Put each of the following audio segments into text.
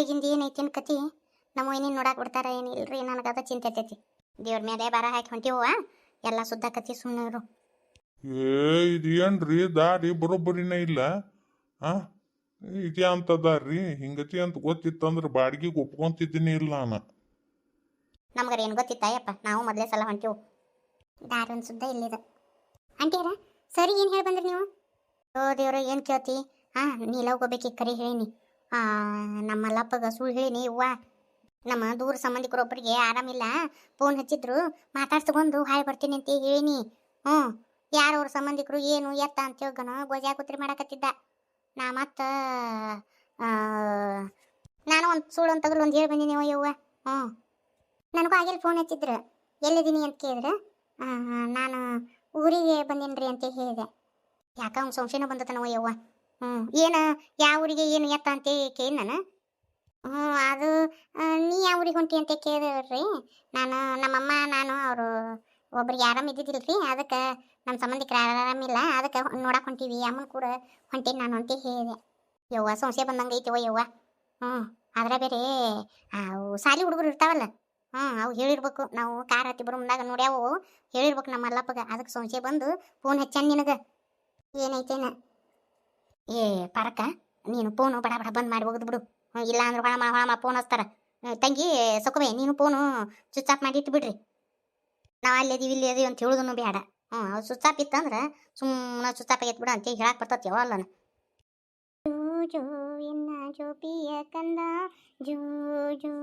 ಮದುವೆಗಿಂದ ಏನೈತಿ ಏನು ಕತಿ? ನಮ್ಮ ಏನೇನು ನೋಡಾಕ್ ಬಿಡ್ತಾರ ಏನಿಲ್ರಿ ನನಗದ ಚಿಂತೆ ಇರ್ತೈತಿ ದೇವ್ರ ಮೇಲೆ ಬರ ಹಾಕಿ ಹೊಂಟಿವ ಎಲ್ಲ ಸುದ್ದಾಕತಿ ಸುಮ್ಮನೆ ಇರು ಏ ಇದೇನ್ರಿ ದಾರಿ ಬರೋಬ್ಬರಿನೇ ಇಲ್ಲ? ಆ? ಇದೇ ಅಂತ ದಾರಿ? ಹಿಂಗತಿ ಅಂತ ಗೊತ್ತಿತ್ತಂದ್ರೆ ಬಾಡಿಗೆ ಒಪ್ಕೊಂತಿದ್ದೀನಿ ಇಲ್ಲ ನಾನು. ನಮ್ಗಾರ ಏನು ಗೊತ್ತಿತ್ತಾಯಪ್ಪ ನಾವು ಮೊದಲೇ ಸಲ ಹೊಂಟಿವು. ದಾರಿ ಒಂದು ಸುದ್ದ ಇಲ್ಲಿದ. ಅಂಟಿಯರ ಸರಿ ಏನು ಹೇಳಿ ಬಂದ್ರಿ ನೀವು? ಓ ದೇವ್ರ ಏನು ಕೇಳ್ತಿ? ಹಾಂ ನೀಲ ಹೋಗ್ಬೇಕಿ ಕರಿ ಹೇಳೀನಿ. ನಮ್ಮ ಲಪ್ಪಗ ಸುಳ್ಳು ಹೇಳಿನಿ ಅವ್ವ. ನಮ್ಮ ದೂರ ಸಂಬಂಧಿಕರೊಬ್ಬರಿಗೆ ಆರಾಮಿಲ್ಲ ಫೋನ್ ಹಚ್ಚಿದ್ರು ಮಾತಾಡ್ಸ್ಕೊಂಡು ಹಾಯ್ ಬರ್ತೀನಿ ಅಂತ ಹೇಳಿನಿ ಹ್ಞೂ ಯಾರು ಅವ್ರ ಸಂಬಂಧಿಕರು ಏನು, ಎತ್ತ ಅಂತ ಹೇಳ್ಗನ ಗೋಜಾ ಕುತ್ರಿ ಮಾಡಕತ್ತಿದ್ದ. ನಾ ಮತ್ತೆ ನಾನು ಒಂದು ಸುಳ್ಳು ಅಂತ ಒಂದು ಹೇಳಿ ಬಂದೀನಿ ಯವ್ವ. ಹ್ಞೂ ನನಗೂ ಆಗಿಲ್ಲ ಫೋನ್ ಹಚ್ಚಿದ್ರು. ಎಲ್ಲಿದ್ದೀನಿ ಅಂತ ಕೇಳಿದ್ರೆ. ನಾನು ಊರಿಗೆ ಬಂದೇನ್ರಿ ಅಂತ ಹೇಳಿದೆ. ಯಾಕೆ ಅವ್ನು ಸಂಶಯನ ಯವ್ವ. ಹ್ಞೂ ಏನು, ಯಾವ ಊರಿಗೆ ಏನು ಎತ್ತ ಅಂತ ಕೇಳಿ ನಾನು. ಹ್ಞೂ ಅದು ನೀ ಯಾವ ಊರಿಗೆ ಹೊಂಟಿ ಅಂತ ಕೇಳಿದ್ರಿ ನಾನು, ನಮ್ಮಮ್ಮ, ನಾನು, ಅವರು ಒಬ್ರಿಗೆ ಆರಾಮ ಇದ್ದಿದ್ದಿಲ್ರಿ. ಅದಕ್ಕೆ ನಮ್ಮ ಸಂಬಂಧಿಕರು ಆರಾಮಿಲ್ಲ ಅದಕ್ಕೆ ನೋಡಕ್ಕೆ ಹೊಂಟೀವಿ. ಅಮ್ಮನ ಕೂಡ ಹೊಂಟೀನಿ ನಾನು ಅಂತ ಹೇಳಿದೆ. ಯವ್ವ ಸಂಶಯ ಬಂದಂಗೆ ಐತಿವ ಯವ್ವ ಹ್ಞೂ ಆದ್ರೆ ಬೇರೆ, ಅವು ಸಾಲಿ ಹುಡುಗರು ಇರ್ತಾವಲ್ಲ. ಹ್ಞೂ ಅವು ಹೇಳಿರ್ಬೇಕು. ನಾವು ಕಾರ್ ಹತ್ತಿ ಬರೋ ಮುಂದಾಗ ನೋಡ್ಯಾವು ಹೇಳಿರ್ಬೇಕು ನಮ್ಮ ಅಲ್ಲಪ್ಪಗ. ಅದಕ್ಕೆ ಸಂಶಯ ಬಂದು ಫೋನ್ ಹಚ್ಚಾನ ನಿನಗೆ. ಏನೈತೇನ? ಏ ಪರಕ ನೀನು ಫೋನು ಬಡ ಬಡ ಬಂದ್ ಮಾಡಿ ಹೋಗದು ಬಿಡು. ಇಲ್ಲ ಅಂದ್ರೆ ಹೊಳ ಹೊಳ ಮಾ ಫೋನ್ ಹಚ್ತಾರ ತಂಗಿ, ಸೊಕವೆ, ನೀನು ಫೋನು ಸ್ವಿಚ್ ಆಫ್ ಮಾಡಿ ಇಟ್ಬಿಡ್ರಿ. ನಾವು ಅಲ್ಲಿ ಅದೀವಿ ಇಲ್ಲಿ ಅದೀವಿ ಅಂತ ಹೇಳುದನ್ನು ಬೇಡ. ಹ್ಞೂ ಅವ್ರು ಸ್ವಿಚ್ ಆಫ್ ಇತ್ತಂದ್ರೆ ಸುಮ್ಮನೆ ಸ್ವಿಚ್ ಆಫ್ ಆಗೈತೆ ಬಿಡು ಅಂತ ಹೇಳಕ್ ಬರ್ತತಿ ಯಾವಲ್ಲನ ಜೋ ಎನ್ನ ಜೋಪಿಯ ಕಂದ. ಜೋ ಜೋ,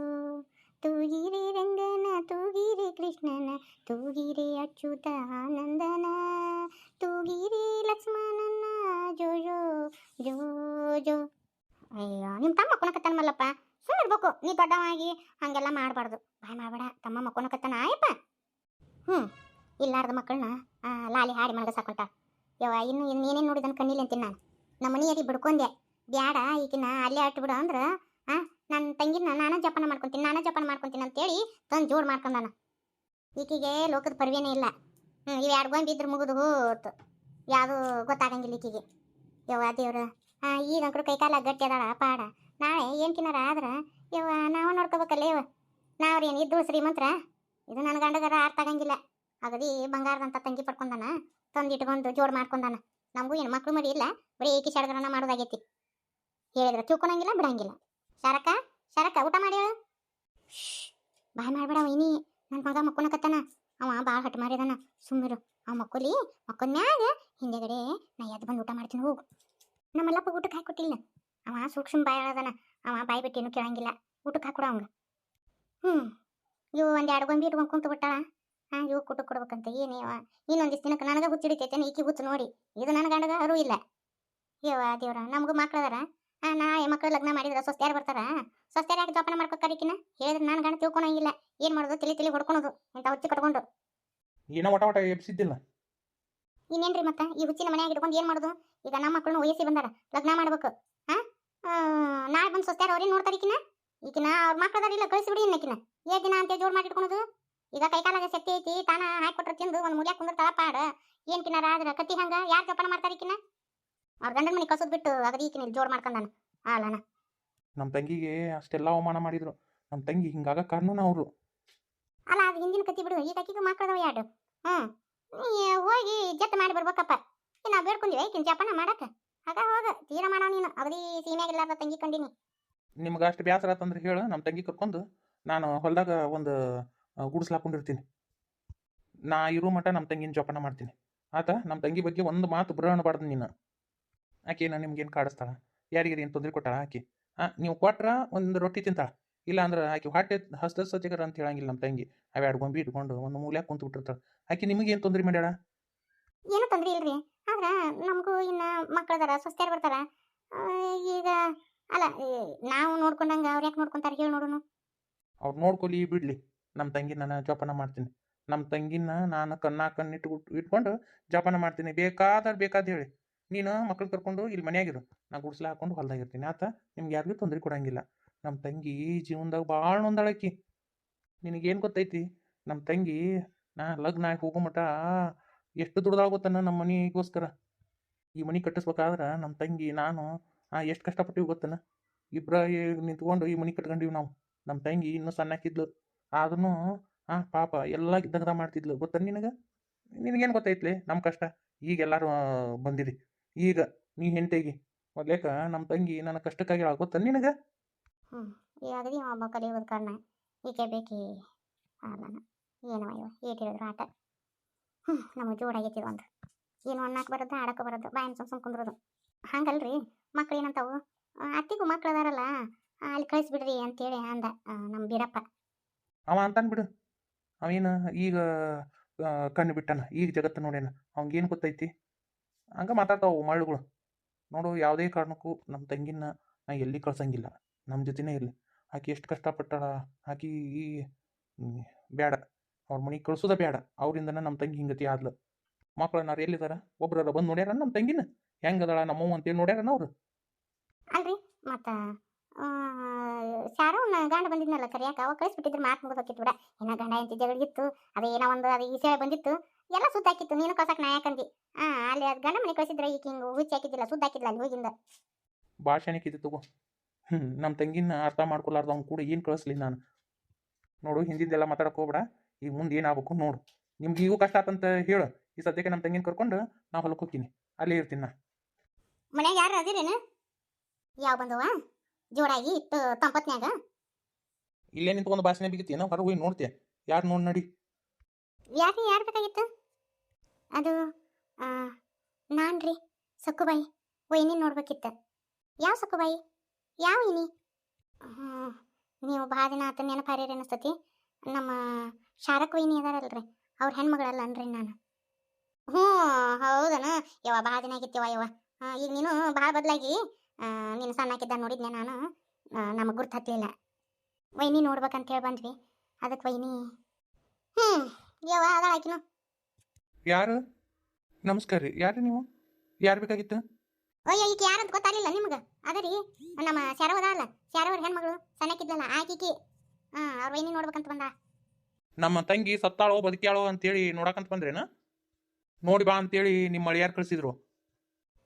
ತೂಗಿರಿ ರಂಗನ, ತೂಗಿರಿ ಕೃಷ್ಣನ, ತೂಗಿರಿ ಅಚ್ಯುತ ಆನಂದನ. ತೂಗಿರಿ ಲಕ್ಷ್ಮಣನ ಜೋ ಜೋ ಜೋ ಜೋ ಅಯ್ಯೋ ನಿಮ್ಮ ತಮ್ಮ ಮಲ್ಲಪ್ಪ. ಸುಮ್ಮನೆ ಇರ್ಬೇಕು. ನೀ ದೊಡ್ಡವಾಗಿ ಹಂಗೆಲ್ಲ ಮಾಡಬಾರ್ದು. ಬಾಯ್ ಮಾಡಬೇಡ. ತಮ್ಮ ಮಕ್ಕೊಳಕತ್ತಾನ ಆಯಪ್ಪ. ಹ್ಞೂ ಇಲ್ಲಾರ್ದ ಮಕ್ಕಳನ್ನ ಲಾಲಿ ಹಾಡಿ ಮನಗ ಸಾಕೊಂಟ ಯವ್ವ, ಇನ್ನು ಇನ್ನೇನೇನು ನೋಡಿದನ್ ಕಣ್ಣಿಲ್ಲ ಅಂತೀನಿ ನಾನು? ನಮ್ಮ ಮನೆಯಲ್ಲಿ ಬಿಡ್ಕೊಂಡೆ. ಬ್ಯಾಡ ಈಗಿನ ಅಲ್ಲೇ ಅಟ್ಟು ಬಿಡು ಅಂದ್ರೆ, ಆ ನನ್ನ ತಂಗಿನ ನಾನು ಜಪಾನ ಮಾಡ್ಕೊಂತೀನಿ, ನಾನು ಜಪಾನ ಮಾಡ್ಕೊಂತೀನಿ ಅಂತೇಳಿ ತಂದು ಜೋಡ್ ಮಾಡ್ಕೊಂಡಾನ. ಈಕಿಗೆ ಲೋಕದ ಪರಿವೇನೇ ಇಲ್ಲ. ಹ್ಞೂ ಇವು ಎರಡು ಗೊಂಬಿ ಇದ್ರೆ ಮುಗಿದು ಹೋತು. ಯಾವುದು ಗೊತ್ತಾಗಂಗಿಲ್ಲ ಈಕಿಗೆ. ಯವ್ವ ದೇವ್ರ ಈಗ ಅಂಕರು ಕೈಕಾಲ ಗಟ್ಟಿ ಅದಾಳ, ಪಾಡ. ನಾಳೆ ಏನು ತಿನ್ನಾರ ಆದ್ರೆ? ಯವ್ವ, ನಾವು ನೋಡ್ಕೋಬೇಕಲ್ಲ ಯವ್ವ. ನಾವ್ರೇನು ಇದ್ದು ಶ್ರೀಮಂತ್ರ? ಇದು ನನ್ನ ಗಂಡಗರ ಅರ್ಥ ಆಗಂಗಿಲ್ಲ. ಅಗದಿ ಬಂಗಾರದಂತ ತಂಗಿ ಪಡ್ಕೊಂಡಾನ ತಂದು ಇಟ್ಕೊಂಡು ಜೋಡ್ ಮಾಡ್ಕೊಂಡಾನ. ನಮಗೂ ಏನು ಮಕ್ಕಳು ಮರಿ ಇಲ್ಲ, ಬರೀ ಏಕಿ ಸಡಗರನ ಮಾಡೋದಾಗೈತಿ. ಹೇಳಿದ್ರೆ ತಿಳ್ಕೊಳಂಗಿಲ್ಲ, ಬಿಡಂಗಿಲ್ಲ. ಶರಕ ಶರಕ ಊಟ ಮಾಡಿ ಬಾಯ್ ಮಾಡ್ಬೇಡ ಇನಿ ನನ್ನ ಮಗ ಮಕ್ಕೊನಕತ್ತಾನ ಅವ ಭಾಳ ಹಟ್ ಮಾಡಿದಾನ. ಸುಮ್ಮಿರು ಅವ ಮಕ್ಕೊಲಿ ಮಕ್ಕೊಂದ ಮ್ಯಾಗ ಹಿಂದೆಗಡೆ ನಾ ಎದ್ದು ಬಂದು ಊಟ ಮಾಡ್ತೀನಿ, ಹೋಗು. ನಮ್ಮಲ್ಲಪ್ಪ ಊಟಕ್ಕೆ ಹಾಕೊಟ್ಟಿಲ್ಲ ಅವ ಸೂಕ್ಷ್ಮ ಬಾಯ್ ಅದಾನ ಅವ ಬಾಯ್ ಬಿಟ್ಟೇನು ಕೇಳಂಗಿಲ್ಲ. ಊಟಕ್ಕೆ ಹಾಕೊಡ ಅವಂಗ. ಹ್ಞೂ ಇವು ಒಂದು ಎರಡು ಗೊಂಬಿ ಇಟ್ಕೊಂಡು ಕುಂತು ಬಿಟ್ಟಾಳ. ಹಾಂ, ಇವು ಕುಟಕ್ಕೆ ಕೊಡ್ಬೇಕಂತ. ಏನೇವ ಇನ್ನೊಂದಿಷ್ಟು ದಿನಕ್ಕೆ ನನಗೆ ಹುಚ್ಚಿಡಿತೈತೆ ಈಕಿ ಹುಚ್ಚು ನೋಡಿ. ಇದು ನನ್ನ ಗಂಡಗ ಅರು ಇಲ್ಲ. ಇವ ದೇವ್ರ, ನಮಗೂ ಮಕ್ಳು ಅದಾರ ಹಾಂ ನಾ ಮಕ್ಕಳು ಲಗ್ನ ಮಾಡಿದ್ರೆ ಸ್ವಸ್ತ್ಯಾರು ಬರ್ತಾರ. ಸ್ವಸ್ತ್ಯಾರು ಯಾಕೆ ಜೋಪಾನ ಮಾಡ್ಕೊತಾರಿಕಿನ ಹೇಳಿದ್ರೆ ನಾನು ಗಂಡ ತಿಳ್ಕೊಳಂಗಿಲ್ಲ. ಏನು ಮಾಡೋದು? ತಿಳಿ ತಿಳಿ ಹೊಡ್ಕೊಳೋದು. ಇಂಥ ಹುಚ್ಚಿ ಕಟ್ಕೊಂಡು. ಏನೋ ಒಟ ಒಟ ಎಬ್ಸಿದ್ದಿಲ್ಲ. ಇನ್ನೇನ್ರಿ ಮತ್ತೆ? ಈ ಹುಚ್ಚಿನ ಮನ್ಯಾಗ ಇಟ್ಕೊಂಡು ಏನು ಮಾಡೋದು? ಈಗ ನಮ್ಮ ಮಕ್ಕಳನ್ನ ವಯಸ್ಸಿ ಬಂದಾರ ಲಗ್ನ ಮಾಡ್ಬೇಕು. ಹಾಂ ನಾಳೆ ಬಂದು ಸೊಸ್ತಾರ ಅವ್ರೇನು ನೋಡ್ತಾರ ಈಕಿನ? ಅವ್ರ ಮಕ್ಕಳದಾರಿಲ್ಲ ಕಳಿಸ್ಬಿಡಿ ಕಳಿಸಿಬಿಡಿ ಇನ್ನಕಿನ. ಏ ದಿನ ಅಂತ ಜೋಡ್ ಮಾಡಿ ಇಟ್ಕೊಳೋದು? ಈಗ ಕೈಕಾಲಾಗ ಶಕ್ತಿ ಐತಿ ತಾನ ಹಾಕೊಟ್ರ ತಿಂದು ಒಂದು ಕುಂದ್ರ ಕುಂದಿರ್ತಾಳ ಪಾಡ. ಏನ್ ಕಿನಾರ ಆದ್ರ ಕತ್ತಿ ಹಂಗ? ಯಾರು ಜೋಪಾನ ಮಾಡ್ತಾರಿಕಿನ ಅವ್ರ ಗಂಡನ ಮನೆ ಕಸದ್ ಬಿಟ್ಟು ಅಗದಿ ಈಕಿನ ಜೋಡ್ ಮಾಡ್ಕೊಂಡಾನ ಲಾನ ನಮ್ಮ ತಂಗಿಗೆ ಅಷ್ಟೆಲ್ಲ ಅವಮಾನ ಮಾಡಿದ್ರು. ನಮ್ಮ ತಂಗಿ ಹಿಂಗಾಗ ಕಾರಣನ ಅವರು. ಅಲ್ಲ, ಅದು ಹಿಂದಿನ ಕತ್ತಿ ಬಿಡು. ಈಗ ಅಕ್ಕಿಗೂ ಮಕ್ಕಳದವ ಎರಡು ಹ್ಞೂ ಹೋಗಿ ಜತ್ ಮಾಡಿ ಬರ್ಬೇಕಪ್ಪ. ಏ ನಾವು ಬೇಡ್ಕೊಂಡಿವಿ ಐಕಿನ ಜಪಾನ ಮಾಡಕ್ಕ ಆಗ ಹೋಗ. ತೀರ ಮಾಡೋ ನೀನು. ಅವಧಿ ಸೀಮ್ಯಾಗಿಲ್ಲಾರ್ದ ತಂಗಿ ಕಂಡಿನಿ. ನಿಮ್ಗೆ ಅಷ್ಟು ಬೇಸರ ಆತಂದ್ರೆ ಹೇಳು. ನಮ್ಮ ತಂಗಿ ಕರ್ಕೊಂಡು ನಾನು ಹೊಲದಾಗ ಒಂದು ಗುಡಿಸ್ಲಾಕೊಂಡಿರ್ತೀನಿ ನಾ ಇರೋ ಮಟ್ಟ ನಮ್ಮ ತಂಗಿನ ಜೋಪಾನ ಮಾಡ್ತೀನಿ. ಆತ ನಮ್ಮ ತಂಗಿ ಬಗ್ಗೆ ಒಂದು ಮಾತು ಬರೋಣಬಾರ್ದು ನೀನು. ಆಕೆ ನಾನು ನಿಮ್ಗೇನು ಕಾಡಿಸ್ತಾಳ? ಯಾರಿಗಾರಿ ಏನು ತೊಂದರೆ ಕೊಟ್ಟಾಳ ಆಕೆ? ಹಾಂ ನೀವು ಕೊಟ್ರ ಒಂದು ರೊಟ್ಟಿ ತಿಂತಾಳ. ಇಲ್ಲ ಅಂದ್ರೆ ಆಕೆ ಹೊಟ್ಟೆ ಹಸ್ತ ಸಚಿಗರ ಅಂತ ಹೇಳಂಗಿಲ್ಲ ನಮ್ಮ ತಂಗಿ. ಅವೆರಡು ಗೊಂಬಿ ಇಟ್ಕೊಂಡು ಒಂದು ಮೂಲ್ಯಾಗ ಕುಂತು ಬಿಟ್ಟಿರ್ತಾಳೆ. ಆಕೆ ನಿಮಗೇನು ತೊಂದರೆ ಮಾಡ್ಯಾಳ? ಏನು ತೊಂದರೆ ಇಲ್ರಿ. ಆದ್ರೆ ನಮಗೂ ಇನ್ನ ಮಕ್ಕಳದಾರ ಸ್ವಸ್ಥರು ಬರ್ತಾರ. ಈಗ ಅಲ್ಲ ನಾವು ನೋಡ್ಕೊಂಡಂಗ ಅವ್ರು ಯಾಕೆ ನೋಡ್ಕೊಂತಾರೆ ಹೇಳಿ ನೋಡೋಣ ಅವ್ರು ನೋಡ್ಕೊಲಿ ಬಿಡ್ಲಿ. ನಮ್ಮ ತಂಗಿ ನಾನು ಜೋಪಾನ ಮಾಡ್ತೀನಿ. ನಮ್ಮ ತಂಗಿನ ನಾನು ಕಣ್ಣ ಇಟ್ಟು ಇಟ್ಕೊಂಡು ಜೋಪಾನ ಮಾಡ್ತೀನಿ. ಬೇಕಾದ್ರೆ ಬೇಕಾದ ಹೇಳಿ. ನೀನು ಮಕ್ಳು ಕರ್ಕೊಂಡು ಇಲ್ಲಿ ಮನೆಯಾಗಿರು ನಾ ಗುಡ್ಸ್ಲ ಹಾಕೊಂಡು ಹೊಲ್ದಾಗ ಇರ್ತೀನಿ. ಆತ ನಿಮ್ಗೆ ಯಾರಿಗೂ ತೊಂದರೆ ಕೊಡಂಗಿಲ್ಲ. ನಮ್ಮ ತಂಗಿ ಜೀವನದಾಗ ಭಾಳ ನೊಂದಾಳಕಿ. ನಿನಗೇನು ಗೊತ್ತೈತಿ? ನಮ್ಮ ತಂಗಿ ನಾ ಲಗ್ನ ಆಗಿ ಹೋಗೋ ಮಟ ಎಷ್ಟು ದುಡ್ದಾಳ ನಮ್ಮ ಮನೆಗೋಸ್ಕರ? ಈ ಮನೆ ಕಟ್ಟಿಸ್ಬೇಕಾದ್ರೆ ನಮ್ಮ ತಂಗಿ, ನಾನು ಎಷ್ಟು ಕಷ್ಟಪಟ್ಟಿವಿ ಗೊತ್ತನ? ಇಬ್ಬರ ನಿಂತ್ಕೊಂಡು ಈ ಮನೆ ಕಟ್ಕೊಂಡಿವಿ ನಾವು. ನಮ್ಮ ತಂಗಿ ಇನ್ನೂ ಸಣ್ಣಕ್ಕಿದ್ಲು ಆದ್ರೂ ಆ ಪಾಪ ಎಲ್ಲ ದಗದ ಮಾಡ್ತಿದ್ಲು. ಗೊತ್ತ ನಿನಗೆ? ನಿನಗೇನು ಗೊತ್ತೈತ್ಲಿ ನಮ್ಮ ಕಷ್ಟ? ಈಗ ಎಲ್ಲರೂ ಬಂದಿರಿ. ಈಗ ನೀ ಹೆಂಡತಿಗೆ. ಮೊದ್ಲೇಕ ನಮ್ಮ ತಂಗಿ ನನ್ನ ಕಷ್ಟಕ್ಕಾಗಿ ಗೊತ್ತ ನಿನಗೆ? ಹ್ಞೂ ಈ ಅಗದಿ ಒಬ್ಬ ಕಲಿಯೋದು ಕಾರಣ ಈಕೆ ಬೇಕಿ? ಅಲ್ಲ ಏನೋ ಇವ, ಏಟ್ ಹೇಳಿದ್ರು ಆಟ. ಹ್ಞೂ ನಮಗೆ ಜೋಡಾಗೈತಿದು ಒಂದು. ಏನು ಅನ್ನಕ್ಕೆ ಬರೋದು ಆಡಕ್ಕೆ ಬರೋದು ಬಾಯನ್ ಸುಮ್ ಕುಂದ್ರೋದು. ಹಂಗಲ್ರಿ, ಮಕ್ಳು ಏನಂತಾವು? ಅತ್ತಿಗೂ ಮಕ್ಳು ಅದಾರಲ್ಲ, ಅಲ್ಲಿ ಕಳಿಸ್ಬಿಡ್ರಿ ಅಂತೇಳಿ ಅಂದ ನಮ್ಮ ಬೀರಪ್ಪ. ಅವ ಅಂತಾನ್ ಬಿಡು. ಅವೇನು, ಈಗ ಕಣ್ಣು ಬಿಟ್ಟಾನ, ಈಗ ಜಗತ್ತು ನೋಡ್ಯಾನ. ಏನು ಗೊತ್ತೈತಿ? ಹಂಗೆ ಮಾತಾಡ್ತಾವು ಮಳ್ಳುಗಳು ನೋಡು, ಯಾವುದೇ ಕಾರಣಕ್ಕೂ ನಮ್ಮ ತಂಗಿನ ನಾ ಎಲ್ಲಿ ಕಳ್ಸಂಗಿಲ್ಲ. ನಮ್ಮ ಜೊತೆನೇ ಇರಲಿ. ಆಕೆ ಎಷ್ಟು ಕಷ್ಟಪಟ್ಟಾಳ? ಆಕಿ ಈ ಬೇಡ ಅವ್ರ ಮನೆಗೆ ಕಳ್ಸೋದ ಬೇಡ ಅವರಿಂದನ ನಮ್ಮ ತಂಗಿ ಹಿಂಗತಿ ಆದ್ಲು. ನಾರು ಎಲ್ಲಿದಾರ? ಒಬ್ರಾರ ಬಂದು ನೋಡ್ಯಾರ ನಮ್ಮ ತಂಗಿನ? ಹೆಂಗದಾಳ ನಮ್ಮವ್ವ ಅಂತೇಳಿ ನೋಡ್ಯಾರನ ಅವ್ರು? ಅಲ್ರಿ ಮತ್ತ ಶಾರು ಗಂಡ ಬಂದಿದ್ನಲ್ಲ ಕರಿಯಾಕ ಅವ ಕಳಿಸ್ಬಿಟ್ಟಿದ್ರೆ ಮಾತು ಮುಗಿದೋಕಿತ್ತು ಬಿಡ. ಏನ ಗಂಡ ಎಂತ ಜಗಳಿತ್ತು ಅದು ಏನೋ ಒಂದು ಅದು ಈಸೆ ಬಂದಿತ್ತು ಎಲ್ಲ ಸುದ್ದಾಕಿತ್ತು ನೀನು ಕಳ್ಸಕ್ಕೆ ನಾ ಯಾಕಂದಿ? ಹಾಂ ಅಲ್ಲಿ ಅದು ಗಂಡ ಮನೆ ಕಳಿಸಿದ್ರೆ ಈಗ ಹಿಂಗೆ ಹುಚ್ಚಿ ಹಾಕಿದ್ದಿಲ್ಲ ಸುದ್ದಾಕಿದ್ಲ ಅಲ್ಲಿ ಹೋಗಿಂದ? ಭಾಷಣಕ್ಕಿದ್ದು ತಗೋ. ಹ್ಞೂ ನಮ್ಮ ತಂಗಿನ ಅರ್ಥ ಮಾಡ್ಕೊಲಾರ್ದ ಅವ್ನು ಕೂಡ ಏನು ಕಳಿಸ್ಲಿ ನಾನು? ನೋಡು ಹಿಂದಿದ್ದೆಲ್ಲ ಮಾತಾಡಕ್ಕೆ ಹೋಗ್ಬೇಡ. ಈಗ ಮುಂದೆ ಏನಾಗಬೇಕು ನೋಡು. ನಿಮ್ಗೆ ಈಗೂ ಕಷ್ಟ ಆತಂತ ಹೇಳು. ಈ ಸದ್ಯಕ್ಕೆ ನಮ್ಮ ತಂಗಿನ ಕರ್ಕೊಂಡು ನಾ ಹೊಲಕ್ಕೆ ಹೋಗ್ತೀನಿ. ಅಲ್ಲೇ ಇರ್ತೀನಿ ನಾ. ಮನ್ಯಾಗ ಯಾರು ಅದಿರೇನು? ಯಾವ ಬಂದವ? ಜೋಡಾಗಿ ಇತ್ತು ತಂಪತ್ನ್ಯಾಗ? ಇಲ್ಲೇ ನಿಂತ್ಕೊಂಡು ಭಾಷಣ ಏನೋ ಹೊರಗೆ ಹೋಗಿ ನೋಡ್ತೀಯ? ಯಾರು ನೋಡಿ ನಡಿ. ಯಾಕೆ ಯಾರು ಬೇಕಾಗಿತ್ತು? ಅದು ನಾನು ರೀ ಸಕ್ಕುಬಾಯಿ ಇನ್ನೇನು ನೋಡ್ಬೇಕಿತ್ತು? ಯಾವ ಸಕ್ಕುಬಾಯಿ ಯಾವ ಇನಿ? ನೀವು ಭಾಳ ದಿನ ಆತ ನೆನಪಾರ್ಯಾರ ಅನಿಸ್ತತಿ. ನಮ್ಮ ಶಾರಕ್ ವೈನಿ ಅದಾರಲ್ರಿ ಅವ್ರ ಹೆಣ್ಮಗಳಲ್ಲ ಅನ್ರಿ ನಾನು. ಹ್ಞೂ ಹೌದನ? ಯವ ಭಾಳ ದಿನ ಆಗಿತ್ತೀವ ಯವ ಈಗ ನೀನು ಭಾಳ ಬದಲಾಗಿ ನೀನು ಸಣ್ಣಾಕಿದ್ದ ನೋಡಿದ್ನೆ ನಾನು? ನಮಗೆ ಗುರ್ತು ಹತ್ತಲಿಲ್ಲ ವೈನಿ ನೋಡ್ಬೇಕಂತ ಹೇಳಿ ಬಂದ್ವಿ. ಅದಕ್ಕೆ ವೈನಿ ಹ್ಞೂ ಯವ ಅದಾಳ ಆಕಿನು. ಯಾರು? ನಮಸ್ಕಾರ ರೀ ಯಾರು ನೀವು? ಯಾರು ಬೇಕಾಗಿತ್ತು? ಅಯ್ಯೋ ಈಗ ಗೊತ್ತಾಗಲಿಲ್ಲ ನಿಮ್ಗೆ? ಅದರಿ ನಮ್ಮ ಶರವದ ಅಲ್ಲ ಶಾರವ್ರ ಹೆಣ್ಮಗಳು ಸಣ್ಣಕ್ಕಿದ್ಲಲ್ಲ ಆಕಿಕಿ. ಹಾಂ ಅವ್ರ ವೈನಿ ನೋಡ್ಬೇಕಂತ ಬಂದ. ನಮ್ಮ ತಂಗಿ ಸತ್ತಾಳೋ ಬದುಕ್ಯಾಳೋ ಅಂತೇಳಿ ನೋಡಕಂತ ಬಂದ್ರೇನ? ನೋಡಿ ಬಾ ಅಂತೇಳಿ ನಿಮ್ಮ ಅಳಿಯಾರ್ ಕಳಿಸಿದ್ರು.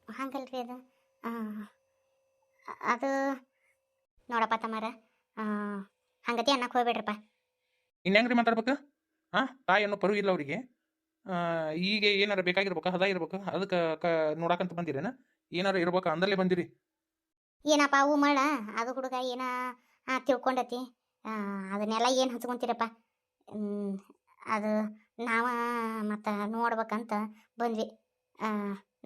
ಹಂಗಲ್ರಿ ಅದು. ಆ, ಅದು ನೋಡಪ್ಪ ತಮ್ಮಾರ ಹಂಗತಿ ಅನ್ನಕ್ಕೆ ಹೋಗ್ಬೇಡ್ರಪ್ಪ. ಇನ್ನೇಂಗ್ರಿ ಮಾತಾಡ್ಬೇಕು? ಹಾಂ ತಾಯಿ ಅನ್ನೋ ಪರು ಇಲ್ಲ ಅವರಿಗೆ ಈಗ ಏನಾರ ಬೇಕಾಗಿರ್ಬೇಕು ಹದ ಇರ್ಬೇಕು ಅದಕ್ಕೆ ಕ ನೋಡಕಂತ ಬಂದಿರೇನ? ಏನಾರ ಇರ್ಬೇಕು ಅಂದಲ್ಲೇ ಬಂದಿರಿ. ಏನಪ್ಪ ಅವು ಮಳ ಅದು ಹುಡುಗ ಏನ ತಿಳ್ಕೊಂಡತಿ. ಅದನ್ನೆಲ್ಲ ಏನು ಹಚ್ಕೊಂತೀರಪ್ಪ? ಅದು ನಾವ ಮತ್ತು ನೋಡ್ಬೇಕಂತ ಬಂದ್ವಿ.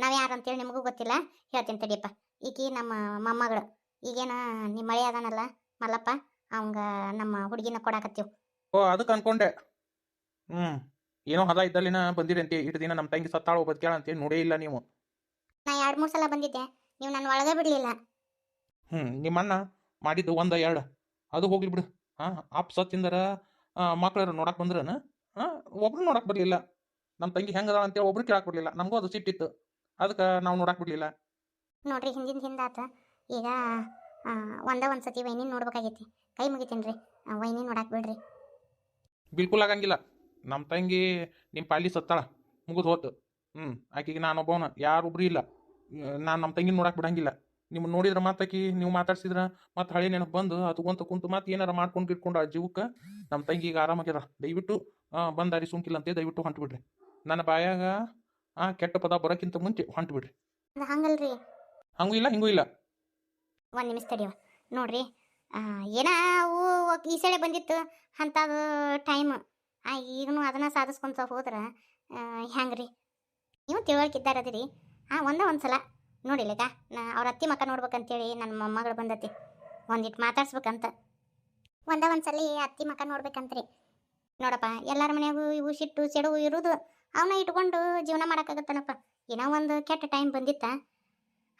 ನಾವು ಯಾರು ಅಂತೇಳಿ ನಿಮಗೂ ಗೊತ್ತಿಲ್ಲ. ಹೇಳ್ತೀನಿ ತಡಿಯಪ್ಪ. ಈಕಿ ನಮ್ಮ ಮೊಮ್ಮಗಳು. ಈಗೇನ ನಿಮ್ಮ ಮಳೆ ಅದಾನಲ್ಲ ಮಲ್ಲಪ್ಪ ಅವಂಗ ನಮ್ಮ ಹುಡುಗಿನ ಕೊಡಾಕತ್ತೀವಿ. ಓ ಅದಕ್ಕೆ ಅನ್ಕೊಂಡೆ. ಹ್ಞೂ ಏನೋ ಹದ ಇದ್ದಲ್ಲಿನ ಬಂದಿರಂತೆ ಇಟ್ಟು ದಿನ ನಮ್ಮ ತಂಗಿ ಸತ್ತಾಳು ಅಂತೇಳಿ ನೋಡೇ ಇಲ್ಲ ನೀವು. ನಾ ಎರಡು ಮೂರು ಸಲ ಬಂದಿದ್ದೆ. ನೀವು ನನ್ನ ಒಳಗೆ ಬಿಡಲಿಲ್ಲ. ಹ್ಞೂ ನಿಮ್ಮ ಅಣ್ಣ ಮಾಡಿದ್ದು ಒಂದು ಎರಡು. ಅದು ಹೋಗ್ಲಿ ಬಿಡು. ಹಾಂ ಅಪ್ಪ ಸತ್ತಿಂದರ ಮಕ್ಳರು ನೋಡಕ್ಕೆ ಬಂದ್ರನ? ಹಾಂ ಒಬ್ರು ನೋಡಕ್ಕೆ ಬರಲಿಲ್ಲ. ನಮ್ಮ ತಂಗಿ ಹೆಂಗದ ಅಂತೇಳಿ ಒಬ್ರು ಕೇಳಕ್ಕೆ ಬರಲಿಲ್ಲ. ನಮಗೂ ಅದು ಸಿಟ್ಟಿತ್ತು ಅದಕ್ಕೆ ನಾವು ನೋಡಕ್ಕೆ ಬಿಡಲಿಲ್ಲ. ನೋಡ್ರಿ ಹಿಂದಿನ ಹಿಂದಾತ ಈಗ ಒಂದ ಒಂದು ಸತಿ ವೈನಿ ನೋಡ್ಬೇಕಾಗೈತಿ. ಕೈ ಮುಗಿತೀನಿ ರೀ ನೋಡಕ್ ನೋಡಕ್ಕೆ ಬಿಡ್ರಿ. ಬಿಲ್ಕುಲ್ ಆಗಂಗಿಲ್ಲ. ನಮ್ಮ ತಂಗಿ ನಿಮ್ಮ ಪಾಲಿ ಸತ್ತಾಳ. ಮುಗಿದು ಹೋತು. ಹ್ಞೂ ಆಕೆಗೆ ನಾನೊಬ್ಬವನ. ಯಾರೊಬ್ರು ಇಲ್ಲ. ನಾನು ನಮ್ಮ ತಂಗಿನ ನೋಡಕ್ಕೆ ಬಿಡಂಗಿಲ್ಲ. ನಿಮ್ಮ ನೋಡಿದ್ರೆ ಮಾತಾಕಿ ನೀವು ಮಾತಾಡ್ಸಿದ್ರೆ ಮತ್ತೆ ಹಳೆ ನೆನಪು ಬಂದು ಅದ್ಕೊಂತ ಕುಂತು ಮತ್ತೆ ಏನಾರ ಮಾಡ್ಕೊಂಡು ಇಟ್ಕೊಂಡು ಆ ಜೀವಕ್ಕೆ ನಮ್ಮ ತಂಗಿಗೆ ಈಗ ಆರಾಮಾಗ್ಯಾರ ದಯವಿಟ್ಟು ಬಂದಾರಿ ಸುಂಕಿಲ್ಲ ಅಂತ ದಯವಿಟ್ಟು ಹೊಂಟು ಬಿಡ್ರಿ. ನನ್ನ ಬಾಯಾಗ ಆ ಕೆಟ್ಟ ಪದ ಬರೋಕ್ಕಿಂತ ಮುಂಚೆ ಹೊಂಟು ಬಿಡ್ರಿ. ಹಂಗಲ್ರಿ? ಹಂಗೂ ಇಲ್ಲ ಹಿಂಗೂ ಇಲ್ಲ. ಒಂದು ನಿಮಿಷ ತಡಿಯವ ನೋಡ್ರಿ ಏನೋ ಅವು ಈ ಸಳೆ ಬಂದಿತ್ತು ಅಂಥದ್ದು ಟೈಮ್ ಈಗನು ಅದನ್ನ ಸಾಧಿಸ್ಕೊಂತ ಹೋದ್ರೆ ಹೆಂಗ್ರಿ? ನೀವು ತಿಳುವಳಿಕಿದ್ದಾರೆ ಅದಿರಿ. ಹಾಂ ಒಂದ ಒಂದು ಸಲ ನೋಡಿಲ್ಲಕ ನಾ ಅವ್ರ ಅತ್ತಿ ಮಕ್ಕ ನೋಡ್ಬೇಕಂತೇಳಿ ನನ್ನ ಮೊಮ್ಮಗಳು ಬಂದತಿ. ಒಂದಿಟ್ಟು ಮಾತಾಡ್ಸ್ಬೇಕಂತ. ಒಂದ ಒಂದು ಸಲ ಅತ್ತಿ ಮಕ್ಕ ನೋಡ್ಬೇಕಂತ್ರಿ. ನೋಡಪ್ಪ, ಎಲ್ಲರ ಮನೆಯಾಗೂ ಇವು ಸಿಟ್ಟು ಸೆಡವು ಇರೋದು ಅವನ್ನ ಇಟ್ಕೊಂಡು ಜೀವನ ಮಾಡೋಕ್ಕಾಗತ್ತನಪ್ಪ. ಏನೋ ಒಂದು ಕೆಟ್ಟ ಟೈಮ್ ಬಂದಿತ್ತ.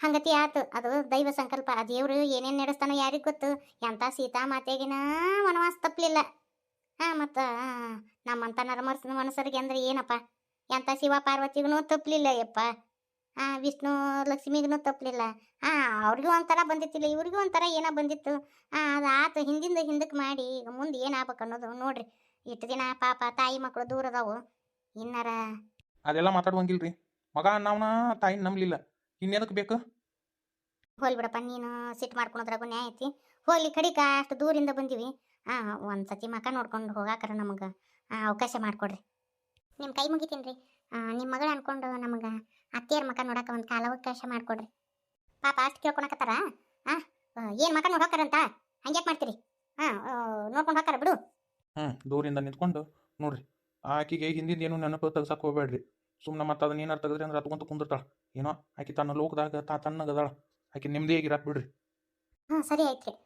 ಹಂಗತಿ ಆತು. ಅದು ದೈವ ಸಂಕಲ್ಪ. ಆ ದೇವರು ಏನೇನು ನಡೆಸ್ತಾನೋ ಯಾರಿಗೆ ಗೊತ್ತು? ಎಂಥ ಸೀತಾ ಮಾತೆಗಿನ ವನವಾಸ ತಪ್ಪಲಿಲ್ಲ ಹಾಂ, ಮತ್ತು ನಮ್ಮಂಥ ನರಮರ್ಸ ಮನಸ್ಸರಿಗೆ ಅಂದ್ರೆ ಏನಪ್ಪ? ಎಂಥ ಶಿವ ಪಾರ್ವತಿಗೂ ತಪ್ಪಲಿಲ್ಲ ಯಪ್ಪ. ವಿಷ್ಣು ಲಕ್ಷ್ಮಿಗೂ ತಪ್ಪಲಿಲ್ಲ ಹಾಂ ಅವ್ರಿಗೂ ಒಂಥರ ಬಂದಿತ್ತಿಲ್ಲ ಇವ್ರಿಗೂ ಒಂಥರ ಏನೋ ಬಂದಿತ್ತು. ಹಾಂ ಅದು ಆತು ಹಿಂದಿಂದ ಹಿಂದಕ್ಕೆ ಮಾಡಿ ಈಗ ಮುಂದೆ ಏನಾಗ್ಬೇಕು ಅನ್ನೋದು ನೋಡ್ರಿ. ಇಷ್ಟು ದಿನ ಪಾಪ ತಾಯಿ ಮಕ್ಕಳು ದೂರ ಅದಾವು. ಇನ್ನಾರ? ಅದೆಲ್ಲ ಮಾತಾಡುವಂಗಿಲ್ರಿ. ಮಗ ಅನ್ನವನ ತಾಯಿ ನಂಬಲಿಲ್ಲ. ಇನ್ನೇನಕ್ಕೆ ಬೇಕು? ಹೋಲಿ ಬಿಡಪ್ಪ ನೀನು ಸಿಟ್ಟು ಮಾಡ್ಕೊಳೋದ್ರಾಗೂ ನ್ಯಾಯ ಐತಿ. ಹೋಲಿ ಕಡಿಕ ಅಷ್ಟು ದೂರಿಂದ ಬಂದೀವಿ. ಹಾಂ ಒಂದು ಸತಿ ಮಕ ನೋಡ್ಕೊಂಡು ಹೋಗಾಕರ ನಮಗೆ ಅವಕಾಶ ಮಾಡಿಕೊಡ್ರಿ. ನಿಮ್ಮ ಕೈ ಮುಗಿತೀನಿ ರೀ. ನಿಮ್ಮ ಮಗಳು ಅನ್ಕೊಂಡು ನಮಗೆ ಅತ್ತೆಯರ ಮಕ ನೋಡಕ್ಕೆ ಒಂದು ಕಾಲಾವಕಾಶ ಮಾಡಿಕೊಡ್ರಿ. ಪಾಪ ಅಷ್ಟು ಕೇಳ್ಕೊಳಕತ್ತಾರ ಹಾಂ ಏನು ಮಕ ನೋಡೋಕರಂತ ಹಂಗ್ಯಾಕೆ ಮಾಡ್ತೀರಿ? ಹಾಂ ನೋಡ್ಕೊಂಡು ಹಾಕಾರ ಬಿಡು. ಹ್ಞೂ ದೂರಿಂದ ನಿಂತ್ಕೊಂಡು ನೋಡ್ರಿ. ಆಕಿಗೆ ಹಿಂದಿಂದ ಏನು ನೆನಪು ತೆಗ್ಸಕ್ಕೆ ಹೋಗ್ಬೇಡ್ರಿ. ಸುಮ್ಮನೆ ಮತ್ತೆ ಅದನ್ನ ಏನಾರು ತೆಗೆದ್ರಿ ಅಂದ್ರೆ ಹತ್ಕೊಂತ ಕುಂದಿರ್ತಾಳ. ಏನೋ ಆಕಿ ತನ್ನ ಲೋಕದಾಗ ತಾ ತಣ್ಣಗದಾಳ ಆಕಿ ನೆಮ್ಮದಿಯಾಗಿರತ್ತೆ ಬಿಡ್ರಿ. ಹಾಂ ಸರಿ ಆಯ್ತು ರೀ